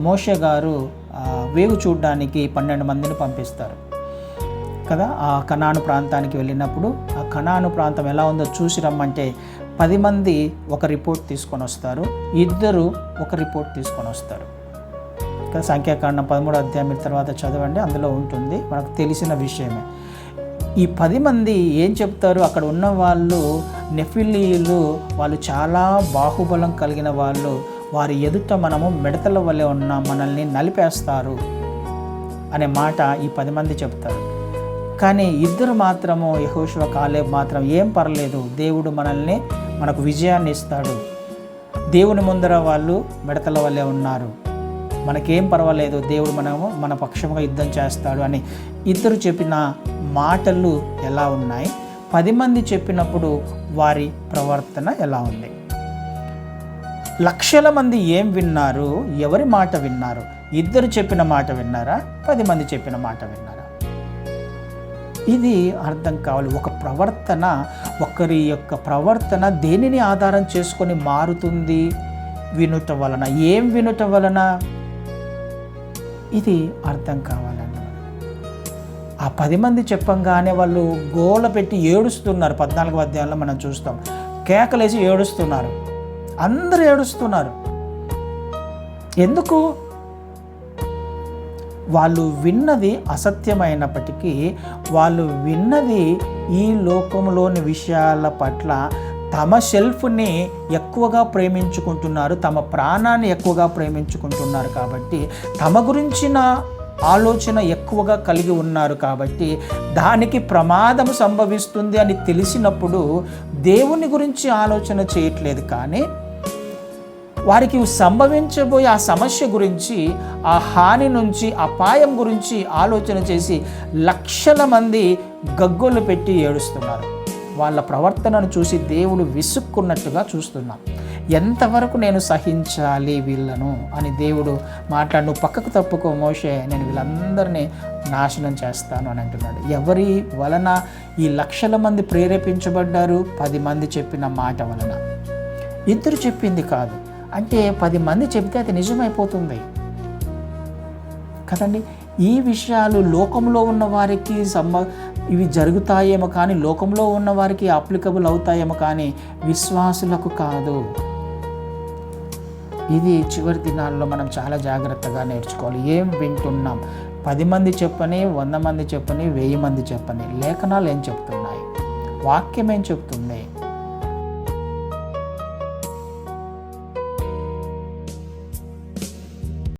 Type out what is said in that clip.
మోషే గారు వేగు చూడడానికి పన్నెండు మందిని పంపిస్తారు. కదా? ఆ కణాను ప్రాంతానికి వెళ్ళినప్పుడు ఆ కణాను ప్రాంతం ఎలా ఉందో చూసి రమ్మంటే పది మంది ఒక రిపోర్ట్ తీసుకొని వస్తారు. ఇద్దరు ఒక రిపోర్ట్ తీసుకొని వస్తారు. కదా? సంఖ్యాకాండం పదమూడు అధ్యాయం తర్వాత చదవండి అందులో ఉంటుంది. మనకు తెలిసిన విషయమే. ఈ పది మంది ఏం చెప్తారు? అక్కడ ఉన్న వాళ్ళు నెఫిలీలు వాళ్ళు చాలా బాహుబలం కలిగిన వాళ్ళు. వారి ఎదుట మనము మిడతల వలె ఉన్న మనల్ని నలిపేస్తారు అనే మాట ఈ పది మంది చెప్తారు కానీ ఇద్దరు మాత్రము యహోశివ కాలే మాత్రం ఏం పర్లేదు దేవుడు మనల్ని మనకు విజయాన్ని ఇస్తాడు. దేవుని ముందర వాళ్ళు మిడతల వల్లే ఉన్నారు. మనకేం పర్వాలేదు దేవుడు మనము మన పక్షంగా యుద్ధం చేస్తాడు అని ఇద్దరు చెప్పిన మాటలు ఎలా ఉన్నాయి? పది మంది చెప్పినప్పుడు వారి ప్రవర్తన ఎలా ఉంది? లక్షల మంది ఏం విన్నారు? ఎవరి మాట విన్నారు? ఇద్దరు చెప్పిన మాట విన్నారా? పది మంది చెప్పిన మాట విన్నారా? ఇది అర్థం కావాలి. ఒక ప్రవర్తన ఒకరి యొక్క ప్రవర్తన దేనిని ఆధారం చేసుకొని మారుతుంది? వినుట వలన. ఏం వినుట వలన? ఇది అర్థం కావాలండి. ఆ పది మంది చెప్పంగానే వాళ్ళు గోల పెట్టి ఏడుస్తున్నారు. పద్నాలుగు అధ్యాయంలో మనం చూస్తాం. కేకలేసి ఏడుస్తున్నారు. అందరూ ఏడుస్తున్నారు. ఎందుకు? వాళ్ళు విన్నది అసత్యమైనప్పటికీ వాళ్ళు విన్నది ఈ లోకంలోని విషయాల పట్ల తమ సెల్ఫ్ని ఎక్కువగా ప్రేమించుకుంటున్నారు తమ ప్రాణాన్ని ఎక్కువగా ప్రేమించుకుంటున్నారు కాబట్టి తమ గురించిన ఆలోచన ఎక్కువగా కలిగి ఉన్నారు కాబట్టి దానికి ప్రమాదం సంభవిస్తుంది అని తెలిసినప్పుడు దేవుని గురించి ఆలోచన చేయట్లేదు కానీ వారికి సంభవించబోయే ఆ సమస్య గురించి ఆ హాని నుంచి అపాయం గురించి ఆలోచన చేసి లక్షల మంది గగ్గోలు పెట్టి ఏడుస్తున్నారు. వాళ్ళ ప్రవర్తనను చూసి దేవుడు విసుక్కున్నట్టుగా చూస్తున్నాం. ఎంతవరకు నేను సహించాలి వీళ్ళను? అని దేవుడు మాట్లాడు. పక్కకు తప్పుకో మోషే నేను వీళ్ళందరినీ నాశనం చేస్తాను అని అంటున్నాడు. ఎవరి వలన ఈ లక్షల మంది ప్రేరేపించబడ్డారు? పది మంది చెప్పిన మాట వలన. ఇద్దరు చెప్పింది కాదు. అంటే పది మంది చెబితే అది నిజమైపోతుంది. కదండి? ఈ విషయాలు లోకంలో ఉన్న వారికి సంబ ఇవి జరుగుతాయేమో కానీ లోకంలో ఉన్న వారికి అప్లికబుల్ అవుతాయేమో కానీ విశ్వాసులకు కాదు. ఇది చివరి దినాల్లో మనం చాలా జాగ్రత్తగా నేర్చుకోవాలి. ఏం వింటున్నాం? పది మంది చెప్పని వంద మంది చెప్పని వెయ్యి మంది చెప్పని లేఖనాలు ఏం చెప్తున్నాయి? వాక్యం ఏం చెప్తుంది?